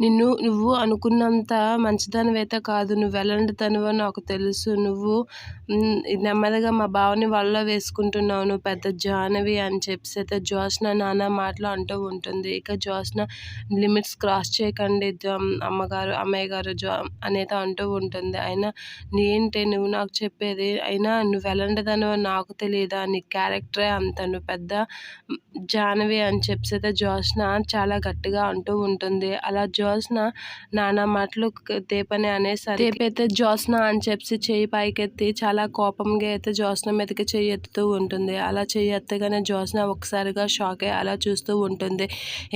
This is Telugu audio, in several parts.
నిన్ను నువ్వు అనుకున్నంత మంచిదానివైతే కాదు. నువ్వు ఎలాంటిదానివో నాకు తెలుసు. నువ్వు నెమ్మదిగా మా బావని వల్ల వేసుకుంటున్నావు. నువ్వు పెద్ద జానవి అని చెప్పేసి అయితే జ్యోత్స్న నాన్న మాటలు అంటూ ఉంటుంది. ఇక జ్యోత్స్న లిమిట్స్ క్రాస్ చేయకండి. అమ్మగారు అమ్మాయి గారు జో అనేది అంటూ ఉంటుంది. అయినా ఏంటి నువ్వు నాకు చెప్పేది అయినా నువ్వు ఎలాంటిదానివో నాకు తెలియదా? నీ క్యారెక్టరే అంత. నువ్వు పెద్ద జానవి అని చెప్పేసి అయితే జ్యోత్స్న చాలా గట్టిగా అంటూ ఉంటుంది. అలా జో జోస్న నానా మాటలు దీపని అనేసరికి తేపైతే అయితే అని చెప్పి చేయి పైకెత్తి చాలా కోపంగా అయితే జోస్న మీదకి చెయ్యి ఎత్తుతూ ఉంటుంది. అలా చెయ్యి ఎత్తగానే జోస్న ఒకసారిగా షాక్ అయ్యి అలా చూస్తూ ఉంటుంది.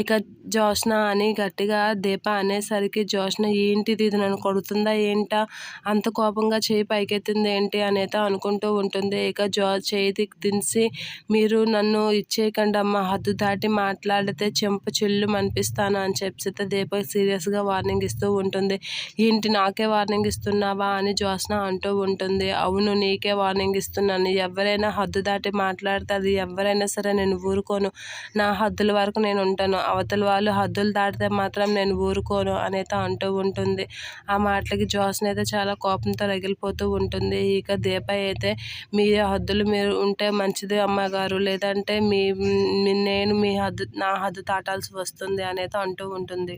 ఇక జోస్న అని గట్టిగా దీప అనేసరికి జోస్న ఏంటిది ఇది నన్ను కొడుతుందా ఏంటా? అంత కోపంగా చేయి పైకెత్తింది ఏంటి అనేది అనుకుంటూ ఉంటుంది. ఇక జో చేతి దించి మీరు నన్ను ఇచ్చేయకండి అమ్మ హద్దు దాటి మాట్లాడితే చెంప చెల్లు అనిపిస్తాను అని చెప్పి దీప సీరియస్గా వార్నింగ్ ఇస్తూ ఉంటుంది. ఏంటి నాకే వార్నింగ్ ఇస్తున్నావా? అని జ్యోత్స్న అంటూ ఉంటుంది. అవును నీకే వార్నింగ్ ఇస్తున్నాను. ఎవరైనా హద్దు దాటి మాట్లాడితే అది ఎవరైనా సరే నేను ఊరుకోను. నా హద్దుల వరకు నేను ఉంటాను. అవతల వాళ్ళు హద్దులు దాటితే మాత్రం నేను ఊరుకోను అనేది అంటూ ఉంటుంది. ఆ మాటలకి జ్యోత్స్న అయితే చాలా కోపంతో రగిలిపోతూ ఉంటుంది. ఇక దీప అయితే మీ హద్దులు మీరు ఉంటే మంచిది అమ్మగారు. లేదంటే మీ నేను మీ హద్దు నా హద్దు దాటాల్సి వస్తుంది అనేది అంటూ ఉంటుంది.